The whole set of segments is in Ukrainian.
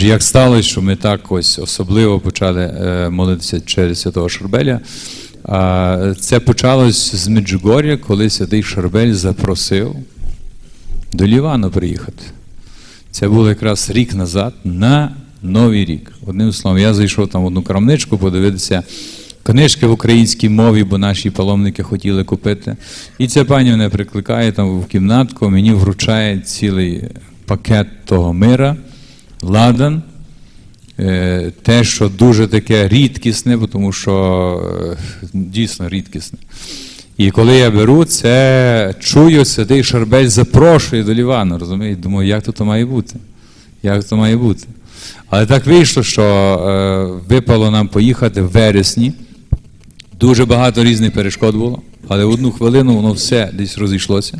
Отже, як сталося, що ми так ось особливо почали е, молитися через святого Шарбеля. Це почалось з Меджугор'я, коли святий Шарбель запросив до Лівану приїхати. Це було якраз рік назад на Новий рік. Одним словом, я зайшов там в одну крамничку подивитися книжки в українській мові, бо наші паломники хотіли купити. І ця пані мене прикликає там в кімнатку, мені вручає цілий пакет того мира, ладан. Е, Те, що дуже таке рідкісне, тому що е, дійсно рідкісне. І коли я беру це, чую, святий Шарбель запрошує до Лівану, розумієте? Думаю, як то, має бути? Як то має бути? Але так вийшло, що е, випало нам поїхати в вересні. Дуже багато різних перешкод було, але в одну хвилину воно все десь розійшлося.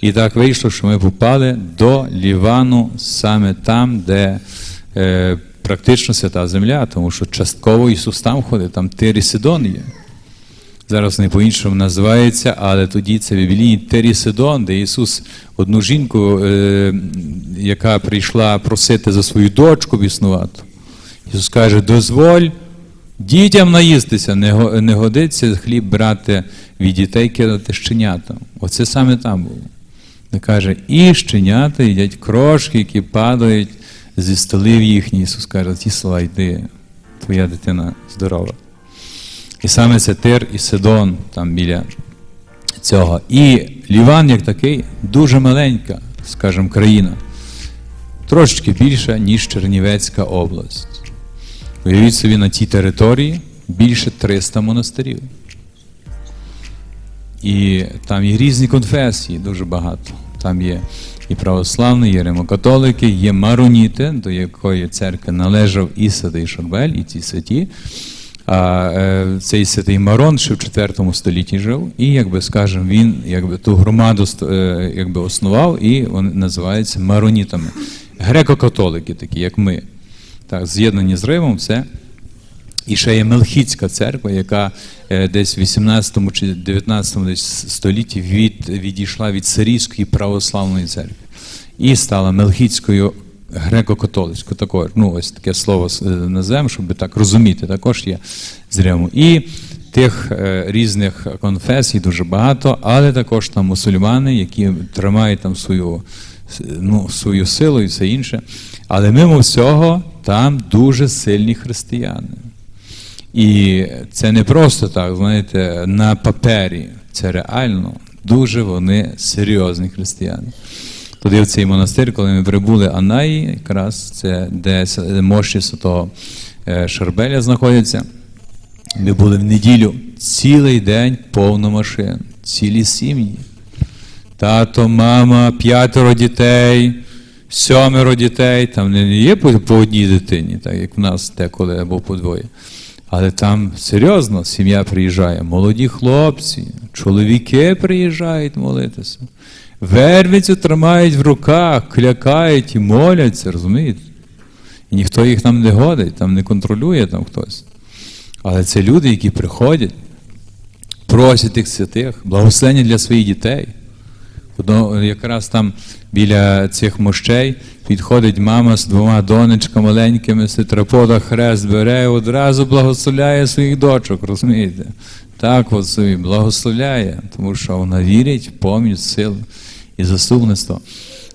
І так вийшло, що ми попали до Лівану саме там, де е, практично свята земля, тому що частково Ісус там ходить, там Тирі Сидон є. Зараз вони по-іншому називається, але тоді це біблійний Тирісидон, де Ісус одну жінку, е, яка прийшла просити за свою дочку біснувату. Ісус каже: дозволь дітям наїстися, не, не годиться хліб брати від дітей кидати щенятам. Оце саме там було. Каже, і щенята їдять крошки, які падають зі столів їхніх. Ісус каже, ті слова йди, твоя дитина здорова. І саме це Тир і Сидон там біля цього. І Ліван, як такий, дуже маленька, скажімо, країна, трошечки більша, ніж Чернівецька область. Уявіть собі, на тій території більше 300 монастирів. І там є різні конфесії, дуже багато. Там є і православні, є римокатолики, є мароніти, до якої церкви належав і святий Шарбель, і ці святі. А е, цей святий Марон ще в IV столітті жив, і, якби скажемо, він якби ту громаду е, якби основав, і вони називаються маронітами. Греко-католики, такі, як ми. Так, з'єднані з Римом, це і ще є Мелхітська церква, яка десь в 18 чи 19 десь столітті від, відійшла від Сирійської православної церкви і стала Мелхітською греко-католицькою. Такою, ну, ось таке слово е, називаємо, щоб так розуміти, також є з Риму. І тих е, різних конфесій дуже багато, але також там мусульмани, які тримають там свою, ну, свою силу і все інше. Але мимо всього там дуже сильні християни. І це не просто так, знаєте, на папері. Це реально дуже вони серйозні християни. Туди в цей монастир, коли ми прибули Анаї, якраз це де мощі святого е, Шарбеля знаходяться. Ми були в неділю цілий день повно машин, цілі сім'ї. Тато, мама, п'ятеро дітей, сьомеро дітей. Там не є по одній дитині, так як в нас деколи або по двоє. Але там серйозно сім'я приїжджає, молоді хлопці, чоловіки приїжджають молитися. Вервицю тримають в руках, клякають і моляться, розумієте? І ніхто їх там не годить, там не контролює там хтось. Але це люди, які приходять, просять тих святих, благословення для своїх дітей. Якраз там біля цих мощей підходить мама з двома донечками маленькими, ситрапода хрест бере одразу благословляє своїх дочок, розумієте? Так от собі благословляє, тому що вона вірить в силу і заступництво.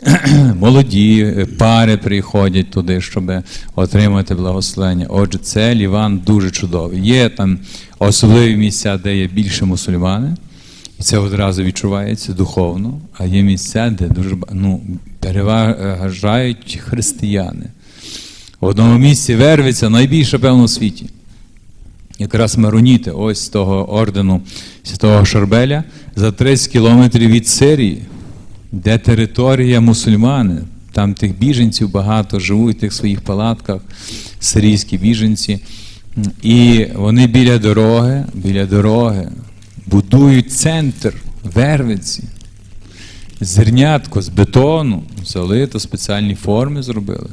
Молоді пари приходять туди, щоб отримати благословення. Отже, це Ліван дуже чудовий. Є там особливі місця, де є більше мусульмани. І це одразу відчувається духовно, а є місця, де дуже ну, переважають християни. В одному місці вервиться найбільше, певно, у світі. Якраз Мароніти, ось з того ордену Святого Шарбеля, за 30 кілометрів від Сирії, де територія мусульмани. Там тих біженців багато живуть тих своїх палатках, сирійські біженці. І вони біля дороги, біля дороги будують центр Вервиці. Зернятко з бетону залито, спеціальні форми зробили.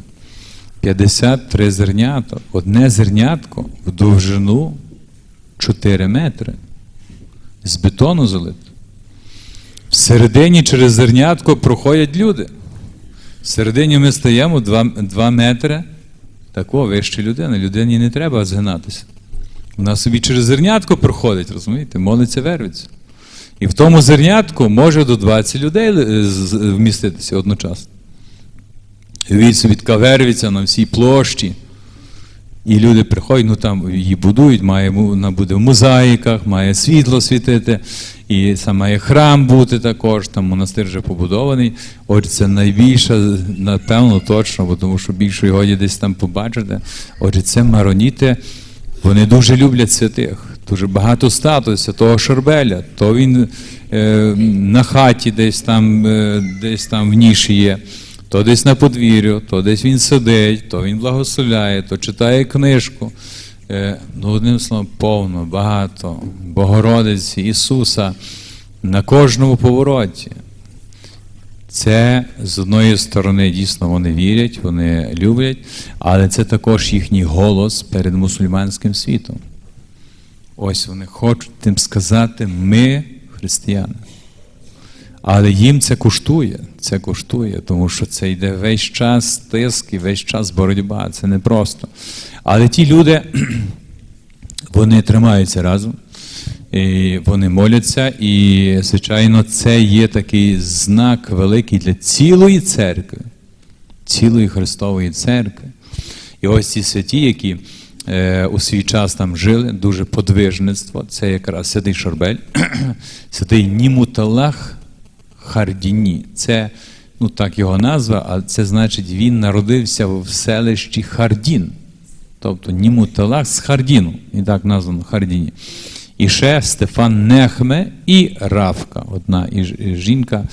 53 зерняток. Одне зернятко в довжину 4 метри. З бетону залито. Всередині через зернятко проходять люди. Всередині ми стаємо 2, 2 метри Тако вища людина. Людині не треба згинатися. Вона собі через зернятко проходить, розумієте? Молиться вервиться. І в тому зернятку може до 20 людей е, вміститися одночасно. Від собі така вервиться на всій площі. І люди приходять, ну там її будують, має, вона буде в мозаїках, має світло світити, і сам має храм бути також, там монастир вже побудований. Отже, це найбільше, напевно, точно, бо тому що більше його десь там побачите. Отже, це мароніти, вони дуже люблять святих. Дуже багато статуй святого Шарбеля. То він е, на хаті десь там, е, десь там в ніші є. То десь на подвір'ю, то десь він сидить, то він благословляє, то читає книжку. Е, Ну, одним словом, повно, багато. Богородиці, Ісуса на кожному повороті. Це з одної сторони дійсно вони вірять, вони люблять, але це також їхній голос перед мусульманським світом. Ось вони хочуть тим сказати, ми християни. Але їм це коштує, це коштує, тому що це йде весь час тиск і весь час боротьба. Це не просто. Але ті люди, вони тримаються разом, і вони моляться, і, звичайно, це є такий знак великий для цілої церкви, цілої Христової церкви. І ось ці святі, які е, у свій час там жили, дуже подвижництво, це якраз святий Шорбель, святий Німуталах Хардіні. Це ну так його назва, а це значить він народився в селищі Хардін. Тобто Німуталах з Хардіну. І так названо Хардіні. І ще Стефан Нехме і Равка, одна жінка.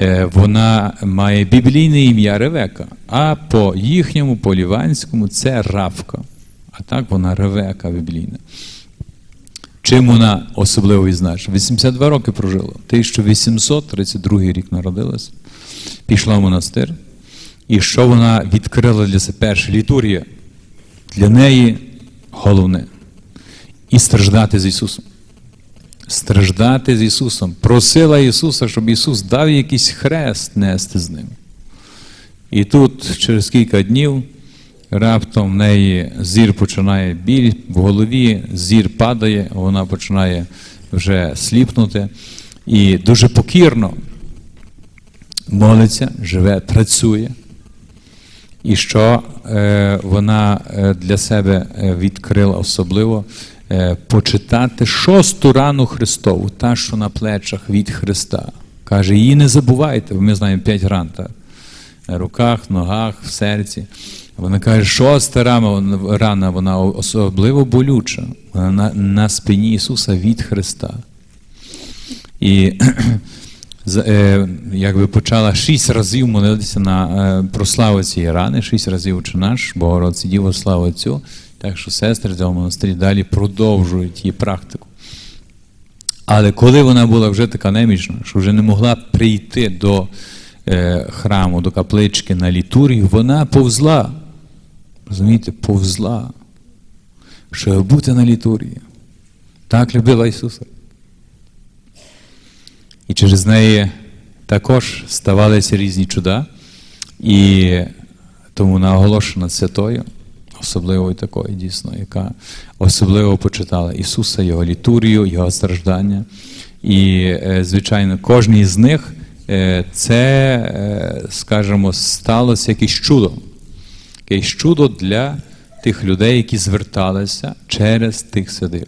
Е, Вона має біблійне ім'я Ревека, а по їхньому, по ліванському, це Равка. А так вона Ревека біблійна. Чим вона особливо відзначена? 82 роки прожила. 1832 рік народилась, пішла в монастир. І що вона відкрила для себе перша літургія? Для неї головне і страждати з Ісусом. Страждати з Ісусом. Просила Ісуса, щоб Ісус дав якийсь хрест нести з ним. І тут через кілька днів раптом в неї зір починає біль в голові, зір падає, вона починає вже сліпнути. І дуже покірно молиться, живе, працює. І що е, вона е, для себе е, відкрила особливо почитати шосту рану Христову, та, що на плечах від Христа. Каже, її не забувайте, бо ми знаємо п'ять ран. Так? На руках, ногах, в серці. Вона каже, шоста рана, рана, вона особливо болюча. Вона на, на спині Ісуса від Христа. І е, якби почала шість разів молитися на е, про славу цієї рани, шість разів «Отче наш, Богородці Діво, слава Отцю. Так що сестри цього монастирі далі продовжують її практику. Але коли вона була вже така немічна, що вже не могла прийти до е, храму, до каплички на літургію, вона повзла. Розумієте, повзла, щоб бути на літургії. Так любила Ісуса. І через неї також ставалися різні чуда, і тому вона оголошена святою, особливою такою, дійсно, яка особливо почитала Ісуса, Його літурію, Його страждання. І, е, звичайно, кожній з них е, це, е, скажімо, сталося якесь чудо. Якесь чудо для тих людей, які зверталися через тих святих.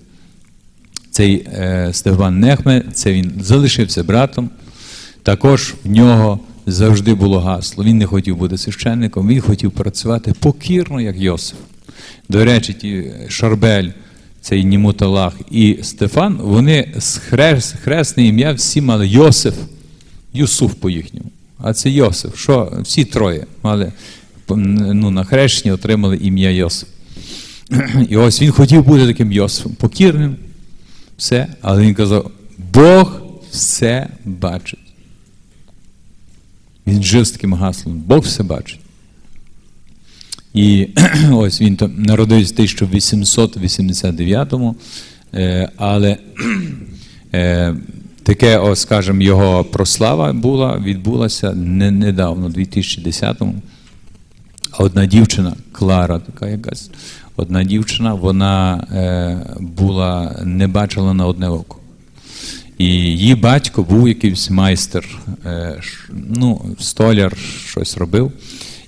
Цей Стефан Нехме, це він залишився братом. Також в нього завжди було гасло. Він не хотів бути священником, він хотів працювати покірно, як Йосиф. До речі, ті Шарбель, цей Німуталах і Стефан, вони хрест, хресне ім'я всі мали Йосиф, Юсуф по їхньому. А це Йосиф. Що всі троє мали ну, на хрещенні отримали ім'я Йосиф. І ось він хотів бути таким Йосифом, покірним, все, але він казав, Бог все бачить. Він жив з таким гаслом, Бог все бачить. І ось він народився в 1889-му, е, але е, таке, о, скажімо, його прослава була, відбулася не, недавно, у 2010-му. А одна дівчина, Клара, така якась, одна дівчина, вона е, була, не бачила на одне око. І її батько був якийсь майстер, е, ну, столяр щось робив.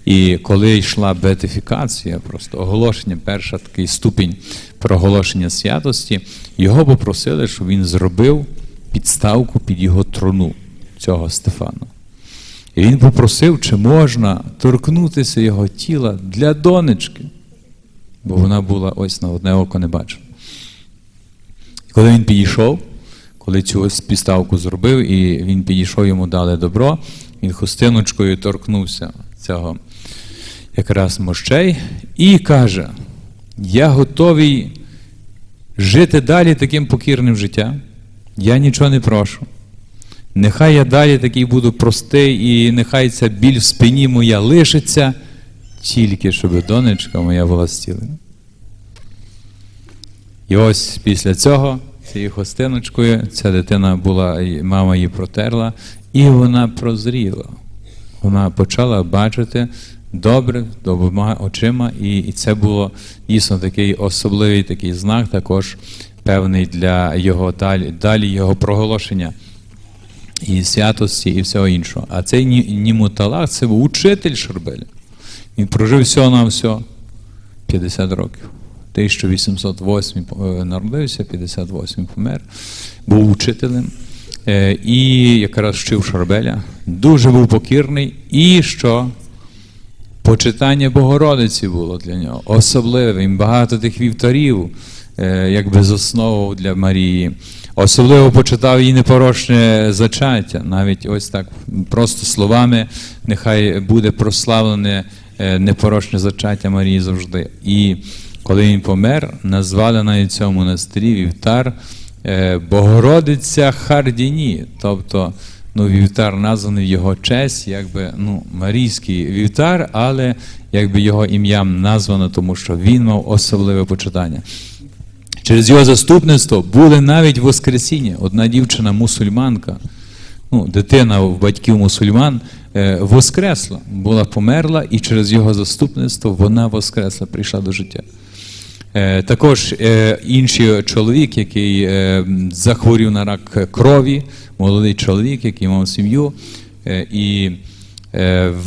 І коли йшла бетифікація, просто оголошення, перша такий ступінь проголошення святості, його попросили, щоб він зробив підставку під його труну цього Стефана. І він попросив, чи можна торкнутися його тіла для донечки, бо вона була ось на одне око не бачила. Коли він підійшов, коли цю підставку зробив, і він підійшов, йому дали добро, він хустиночкою торкнувся цього якраз мощей і каже: Я готовий жити далі таким покірним життям. Я нічого не прошу. Нехай я далі такий буду простий, і нехай ця біль в спині моя лишиться, тільки щоб донечка моя була зцілена. І ось після цього, цією хостиночкою, ця дитина була, мама її протерла, і вона прозріла. Вона почала бачити добре, обома очима, і, і це було дійсно такий особливий такий знак, також певний для його далі, далі його проголошення і святості, і всього іншого. А цей Ні- Німуталах це був учитель Шарбеля. Він прожив всього на всього 50 років. 1808 е, народився, 58 помер, був учителем е, і якраз вчив Шарбеля. Дуже був покірний, і що почитання Богородиці було для нього особливе. Він багато тих вівторів, е, якби засновував для Марії. Особливо почитав її непорочне зачаття. Навіть ось так, просто словами, нехай буде прославлене непорочне зачаття Марії завжди. І коли він помер, назвали навіть цьому монастирі вівтар е, Богородиця Хардіні. Тобто ну, вівтар названий в його честь, якби ну, марійський вівтар, але якби його ім'ям названо, тому що він мав особливе почитання. Через його заступництво були навіть воскресіння. Одна дівчина мусульманка, ну, дитина в батьків мусульман, е, воскресла, була померла, і через його заступництво вона воскресла, прийшла до життя. Е, Також е, інший чоловік, який е, захворів на рак крові, молодий чоловік, який мав сім'ю, і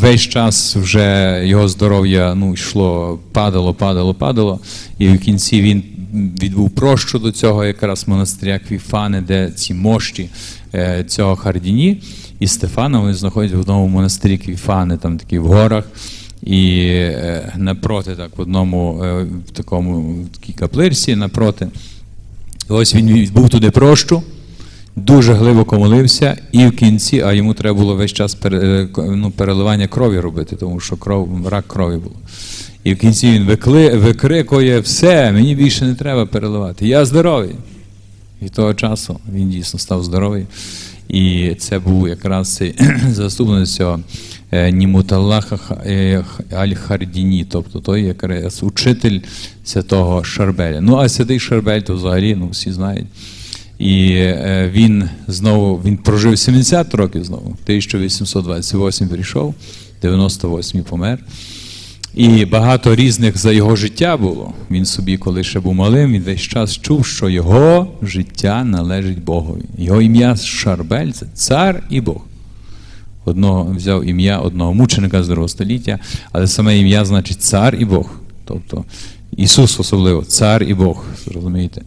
весь час вже його здоров'я ну, йшло, падало, падало, падало. І в кінці він відбув прощу до цього якраз монастиря Квіфани, де ці мощі цього Хардіні. І Стефана вони знаходяться в одному монастирі Квіфани, там такі в горах. І е, напроти, так, в одному е, в такому в такій каплирці напроти. Ось він відбув туди прощу, дуже глибоко молився, і в кінці, а йому треба було весь час е, ну, переливання крові робити, тому що кров, рак крові було. І в кінці він викли, викрикує: все, мені більше не треба переливати. Я здоровий. І того часу він дійсно став здоровий. І це був якраз цей заступник цього Німуталлаха Ха- е, Аль-Хардіні, тобто той якраз учитель святого Шарбеля. Ну, а святий Шарбель, то взагалі ну, всі знають. І е, він знову він прожив 70 років знову. 1828 прийшов, 98 помер. І багато різних за його життя було. Він собі, коли ще був малим, він весь час чув, що його життя належить Богові. Його ім'я Шарбель це цар і Бог. Одного взяв ім'я одного мученика з другого століття, але саме ім'я значить цар і Бог. Тобто Ісус особливо, цар і Бог, зрозумієте.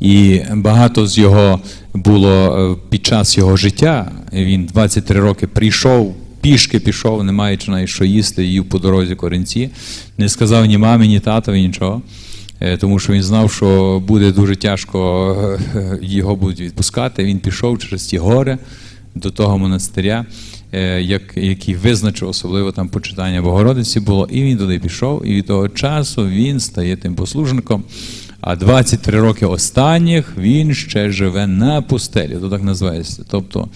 І багато з його було е, під час його життя. Він 23 роки прийшов, пішки пішов, не маючи навіть що їсти, їв по дорозі корінці. Не сказав ні мамі, ні татові, нічого. Е, Тому що він знав, що буде дуже тяжко е, його будуть відпускати. Він пішов через ті гори до того монастиря, е, як, який визначив особливо там почитання Богородиці було, і він туди пішов, і від того часу він стає тим послужником. А 23 роки останніх він ще живе на пустелі, то так називається. Тобто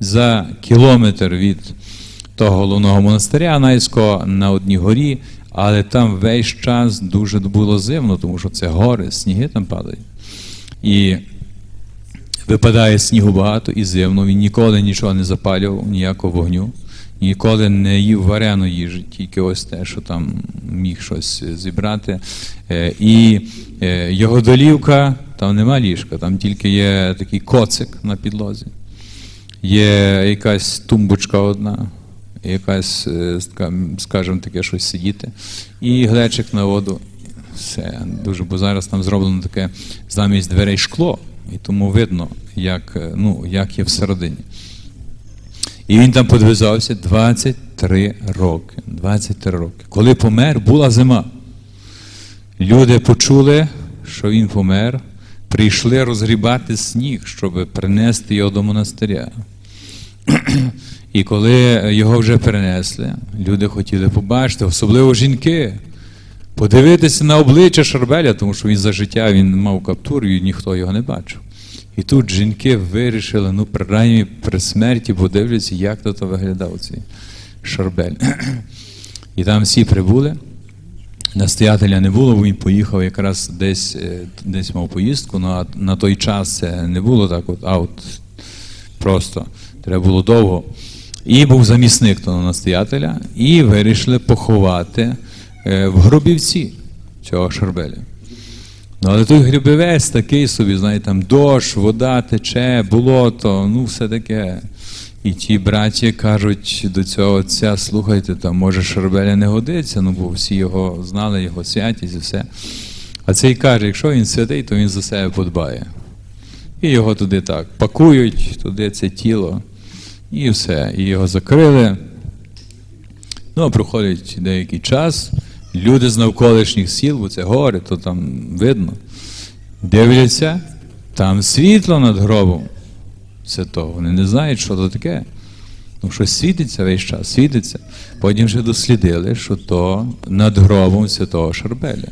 за кілометр від того головного монастиря Найського на одній горі, але там весь час дуже було зимно, тому що це гори, сніги там падають. І випадає снігу багато і зимно. Він ніколи нічого не запалював, ніякого вогню. ніколи не їв варену їжу, тільки ось те, що там міг щось зібрати. Е, І е, його долівка, там нема ліжка, там тільки є такий коцик на підлозі. Є якась тумбочка одна, якась, е, скажімо, таке щось сидіти, і глечик на воду. Все дуже, бо зараз там зроблено таке замість дверей шкло, і тому видно, як, е, ну, як є всередині. І він там подвизався 23 роки. 23 роки. Коли помер, була зима. Люди почули, що він помер, прийшли розгрібати сніг, щоб принести його до монастиря. І коли його вже перенесли, люди хотіли побачити, особливо жінки, подивитися на обличчя Шарбеля, тому що він за життя він мав каптур і ніхто його не бачив. І тут жінки вирішили, ну, принаймні при смерті подивляться, як то, то виглядав цей Шарбель. І там всі прибули. Настоятеля не було, бо він поїхав якраз десь, е, десь мав поїздку, ну, а на той час це не було так, от, а от просто треба було довго. І був замісник того настоятеля, і вирішили поховати в Гробівці цього Шарбеля. Ну, але той грибовець такий собі, знаєте, там дощ, вода тече, болото, ну все таке. І ті браті кажуть до цього отця, слухайте, там може Шарбеля не годиться, ну бо всі його знали, його святість і все. А цей каже, якщо він святий, то він за себе подбає. І його туди так пакують, туди це тіло, і все. І його закрили. Ну, проходить деякий час, люди з навколишніх сіл, бо це гори, то там видно, дивляться, там світло над гробом. Це. Вони не знають, що то таке. Ну, щось світиться весь час, світиться. Потім вже дослідили, що то над гробом святого Шарбеля.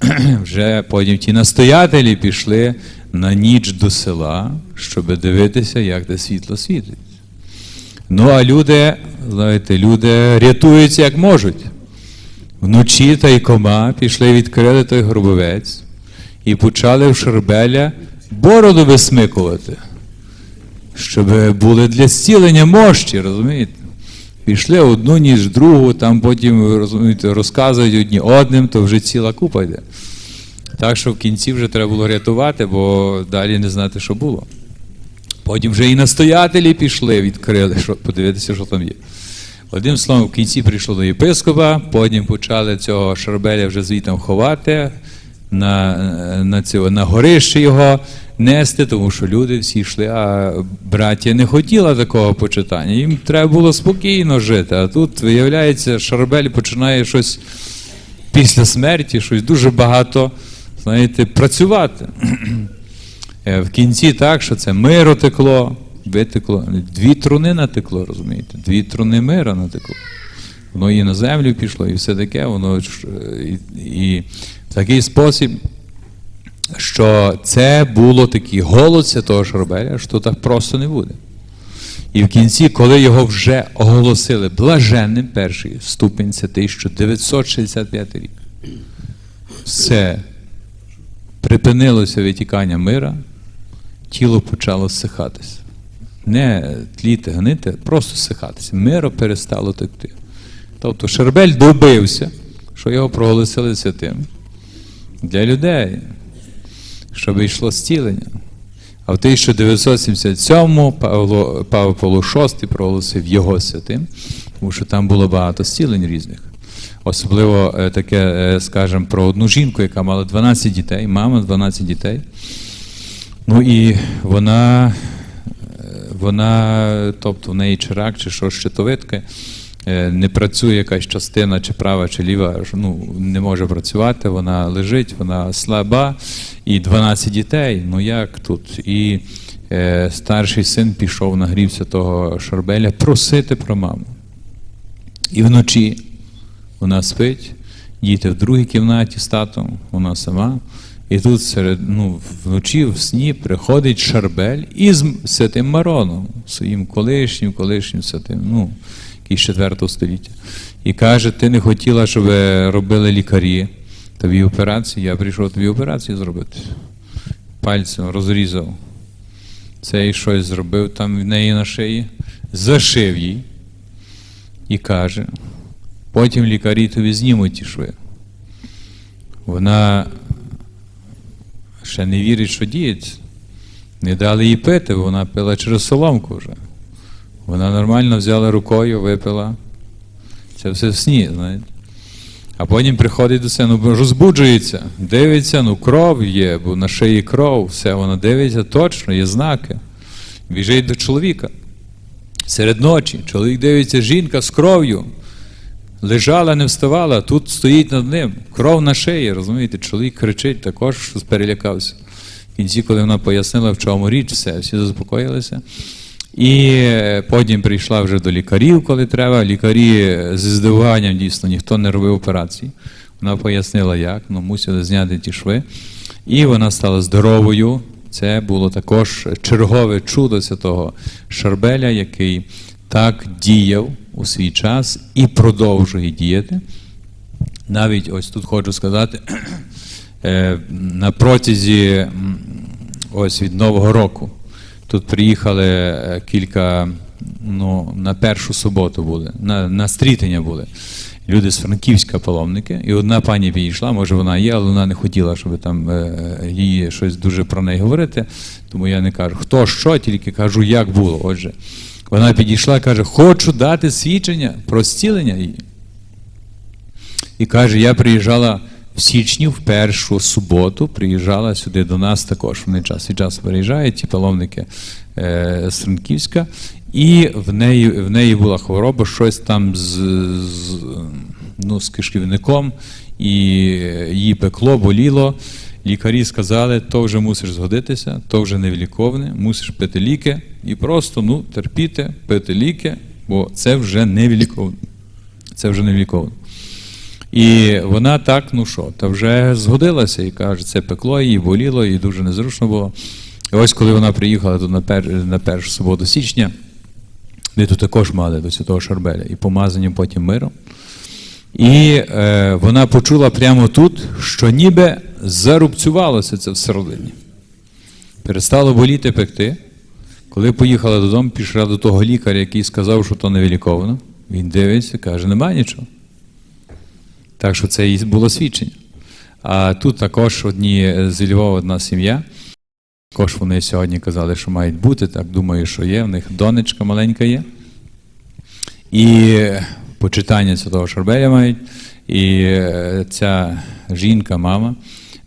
Вже потім ті настоятелі пішли на ніч до села, щоб дивитися, як те світло світить. Ну, а люди, знаєте, люди рятуються як можуть. Вночі та й кома пішли, відкрили той гробовець і почали в Шарбеля бороду висмикувати, щоб були для зцілення мощі, розумієте? Пішли одну ніж другу, там потім розумієте, розказують одні одним, то вже ціла купа йде. Так що в кінці вже треба було рятувати, бо далі не знати, що було. Потім вже і настоятелі пішли, відкрили, щоб подивитися, що там є. Одним словом, в кінці прийшло до єпископа, потім почали цього Шарбеля вже звітом ховати, на, на, цього, на горище його нести, тому що люди всі йшли, а браття не хотіла такого почитання. Їм треба було спокійно жити. А тут, виявляється, Шарбель починає щось після смерті, щось дуже багато, знаєте, працювати. Е, В кінці так, що це миро текло, витекло, дві труни натекло, розумієте? Дві труни мира натекло. Воно і на землю пішло, і все таке, воно е, і, і в такий спосіб, що це було такий голод святого Шарбеля, що так просто не буде. І в кінці, коли його вже оголосили блаженним, перший ступень, це 1965 рік. Все припинилося витікання мира, тіло почало сихатися. Не тліти, гнити, просто сихатися. Миро перестало текти. Тобто Шербель добився, що його проголосили святим для людей, щоб йшло зцілення. А в 1977-му Павло, Павло VI проголосив його святим, тому що там було багато зцілень різних. Особливо е, таке, е, скажімо, про одну жінку, яка мала 12 дітей, мама 12 дітей. Ну і вона, вона, тобто в неї чи рак, чи що щитовидка, е, не працює якась частина, чи права, чи ліва, ну, не може працювати, вона лежить, вона слаба, і 12 дітей. Ну як тут? І е, старший син пішов, нагрівся того Шарбеля просити про маму. І вночі вона спить, діти в другій кімнаті з татом, вона сама. І тут серед, ну, вночі в сні приходить Шарбель із святим Мароном, своїм колишнім, колишнім святим, ну, якийсь 4 століття. І каже: ти не хотіла, щоб робили лікарі тобі операції, я прийшов тобі операцію зробити. Пальцем розрізав. Цей щось зробив там в неї на шиї, зашив їй. і каже, потім лікарі тобі знімуть ті шви. Вона ще не вірить, що діється. Не дали їй пити, бо вона пила через соломку вже. Вона нормально взяла рукою, випила. Це все в сні, знаєте. А потім приходить до себе, ну розбуджується, дивиться, ну кров є, бо на шиї кров, все, вона дивиться точно, є знаки. Біжить до чоловіка. Серед ночі чоловік дивиться, жінка з кров'ю. Лежала, не вставала, тут стоїть над ним. Кров на шиї, розумієте, чоловік кричить, також щось перелякався. В кінці, коли вона пояснила, в чому річ, все, всі заспокоїлися. І е, потім прийшла вже до лікарів, коли треба. Лікарі зі здивуванням дійсно ніхто не робив операції. Вона пояснила, як, ну мусили зняти ті шви. І вона стала здоровою. Це було також чергове чудо святого Шарбеля, який так діяв у свій час і продовжує діяти. Навіть ось тут хочу сказати, е, на протязі ось від Нового року тут приїхали е, кілька, ну, на першу суботу були, на, на стрітення були. Люди з Франківська паломники, і одна пані підійшла, може вона є, але вона не хотіла, щоб там е, її щось дуже про неї говорити. Тому я не кажу, хто що, тільки кажу, як було. Отже, вона підійшла і каже, хочу дати свідчення про зцілення її. І каже, я приїжджала в січні, в першу суботу, приїжджала сюди до нас також. Вони час від часу переїжджають, ті паломники е, з і в неї, в неї була хвороба, щось там з, з, ну, з кишківником, і її пекло, боліло. Лікарі сказали, то вже мусиш згодитися, то вже невиліковне, мусиш пити ліки і просто ну, терпіти, пити ліки, бо це вже невиліковне. Це вже невиліковне. І вона так, ну що, та вже згодилася і каже, це пекло її, боліло, і дуже незручно було. І ось коли вона приїхала на, пер, на першу суботу січня, ми тут також мали до Святого Шарбеля і помазанням потім миром. І е, вона почула прямо тут, що ніби зарубцювалося це всередині. Перестало боліти пекти. Коли поїхала додому, пішла до того лікаря, який сказав, що то невиліковано. Він дивиться, каже, немає нічого. Так що це і було свідчення. А тут також одні з Львова одна сім'я. Також вони сьогодні казали, що мають бути. Так думаю, що є. В них донечка маленька є. І почитання Святого Шарбеля мають. І е, ця жінка, мама,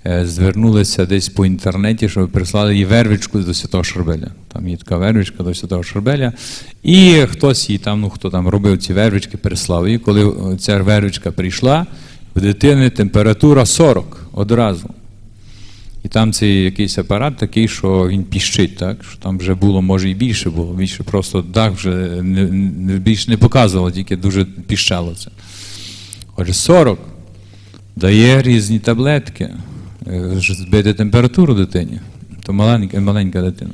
е, звернулася десь по інтернеті, щоб прислали їй вервичку до Святого Шарбеля. Там є така вервичка до Святого Шарбеля. І хтось їй там, ну хто там робив ці вервички, прислав її. Коли ця вервичка прийшла, в дитини температура 40 одразу. І там цей якийсь апарат такий, що він піщить, так? Що там вже було, може і більше було. Більше просто так вже не, не, більше не показувало, тільки дуже піщало це. Отже, 40 дає різні таблетки, е, збити температуру дитині. То маленька, маленька дитина.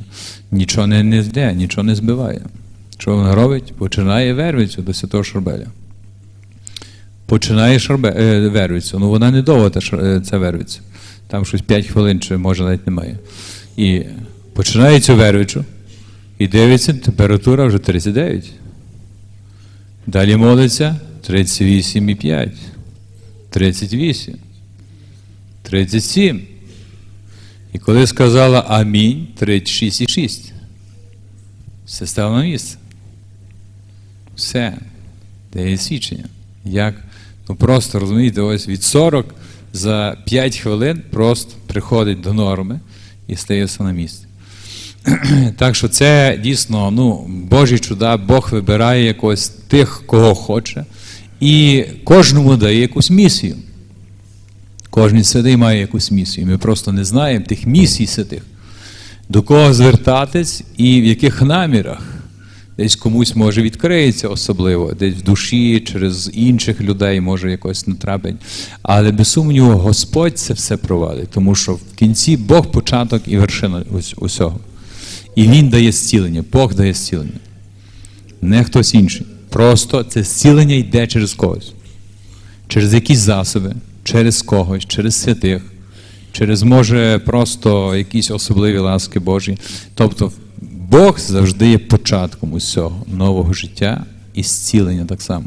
Нічого не, не йде, нічого не збиває. Що вона робить? Починає вервицю до святого Шарбеля. Починає шарбе, е, вервицю. Ну вона не довго та, шар- е, ця вервиця. Там щось 5 хвилин, чи може навіть немає. І починає цю вервичу, і дивиться, температура вже 39. Далі молиться 38,5, 38, 37. І коли сказала амінь, 36,6. Все стало на місце. Все. Де є свідчення. Як? Ну просто розумієте, ось від 40 за 5 хвилин просто приходить до норми і стає все на місці. Так що це дійсно ну, Божі чуда, Бог вибирає якось тих, кого хоче, і кожному дає якусь місію. Кожен святий має якусь місію. Ми просто не знаємо тих місій святих, до кого звертатись і в яких намірах. Десь комусь може відкриється особливо, десь в душі, через інших людей може якось натрапить. Але без сумніву, Господь це все провадить, тому що в кінці Бог початок і вершина усього. І Він дає зцілення, Бог дає зцілення. Не хтось інший. Просто це зцілення йде через когось, через якісь засоби, через когось, через святих, через може просто якісь особливі ласки Божі. Тобто Бог завжди є початком усього нового життя і зцілення так само.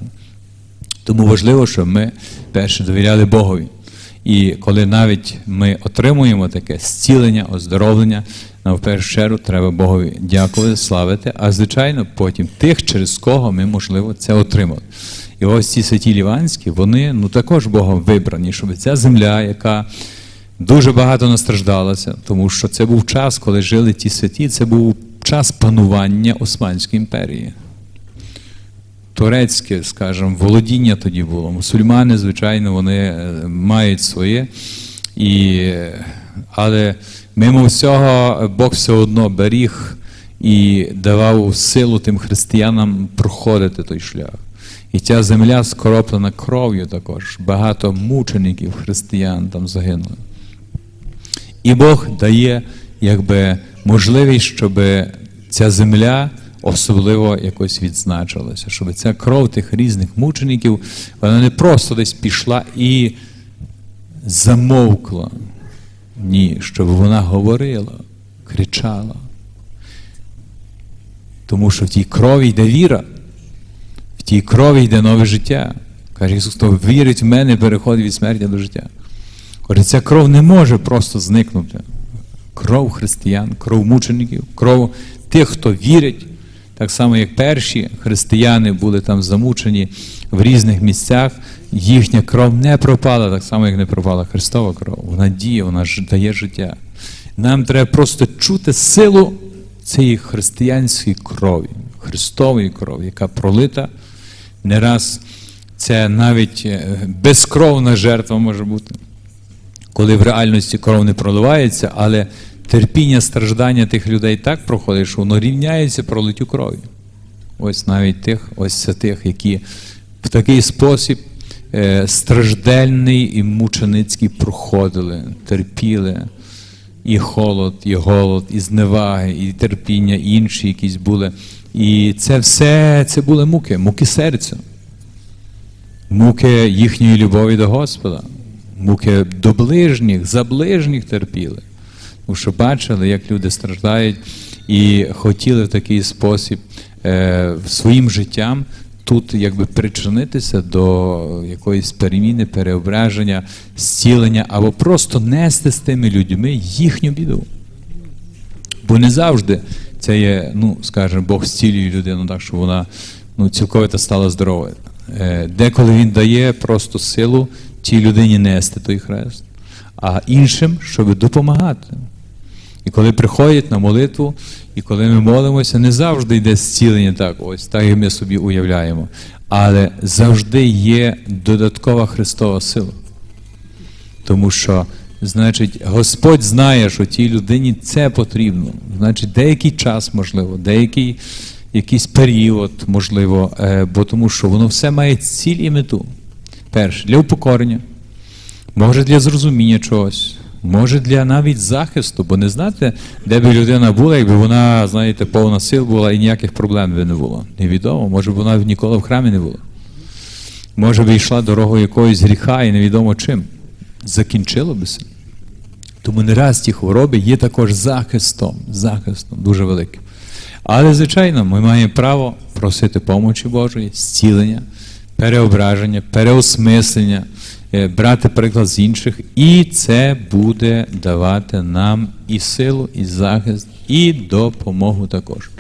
Тому важливо, щоб ми перше довіряли Богові. І коли навіть ми отримуємо таке зцілення, оздоровлення, нам в першу чергу треба Богові дякувати, славити, а звичайно, потім тих, через кого ми, можливо, це отримали. І ось ці святі Ліванські, вони ну, також Богом вибрані, щоб ця земля, яка дуже багато настраждалася, тому що це був час, коли жили ті святі, це був час панування Османської імперії турецьке, скажімо, володіння тоді було. Мусульмани, звичайно, вони е, мають своє. І, але мимо всього Бог все одно беріг і давав силу тим християнам проходити той шлях. І ця земля скороплена кров'ю також. Багато мучеників християн там загинули. І Бог дає якби, можливість, щоб ця земля особливо якось відзначилася, щоб ця кров тих різних мучеників, вона не просто десь пішла і замовкла. Ні, щоб вона говорила, кричала. Тому що в тій крові йде віра, в тій крові йде нове життя. Каже Ісус, хто вірить в мене, переходить від смерті до життя. Каже, ця кров не може просто зникнути. Кров християн, кров мучеників, кров тих, хто вірить, так само, як перші християни були там замучені в різних місцях, їхня кров не пропала, так само, як не пропала Христова кров. Вона діє, вона дає життя. Нам треба просто чути силу цієї християнської крові, Христової крові, яка пролита не раз. Це навіть е, безкровна жертва може бути, коли в реальності кров не проливається, але терпіння, страждання тих людей так проходить, що воно рівняється пролиттю крові. Ось навіть тих, ось святих, які в такий спосіб е, страждальний і мученицький проходили, терпіли і холод, і голод, і зневаги, і терпіння, і інші якісь були. І це все це були муки, муки серця, муки їхньої любові до Господа, муки до ближніх, за ближніх терпіли. Тому що бачили, як люди страждають, і хотіли в такий спосіб е, своїм життям тут якби причинитися до якоїсь переміни, переображення, зцілення, або просто нести з тими людьми їхню біду. Бо не завжди це є, ну, скажімо, Бог зцілює людину так, щоб вона ну, цілковито стала здоровою. Е, Деколи він дає просто силу тій людині нести той хрест, а іншим, щоб допомагати. І коли приходять на молитву, і коли ми молимося, не завжди йде зцілення так, ось так як ми собі уявляємо. Але завжди є додаткова Христова сила. Тому що, значить, Господь знає, що тій людині це потрібно. Значить, деякий час, можливо, деякий якийсь період, можливо, е, бо тому що воно все має ціль і мету. Перше, для упокорення, може для зрозуміння чогось. Може для навіть захисту, бо не знаєте, де би людина була, якби вона, знаєте, повна сил була і ніяких проблем би не було. Невідомо, може б вона ніколи в храмі не була. Може би йшла дорогою якогось гріха і невідомо чим. Закінчило би це. Тому не раз ті хвороби є також захистом, захистом дуже великим. Але, звичайно, ми маємо право просити помочі Божої, зцілення, переображення, переосмислення. Е, брати приклад з інших, і це буде давати нам і силу, і захист, і допомогу також.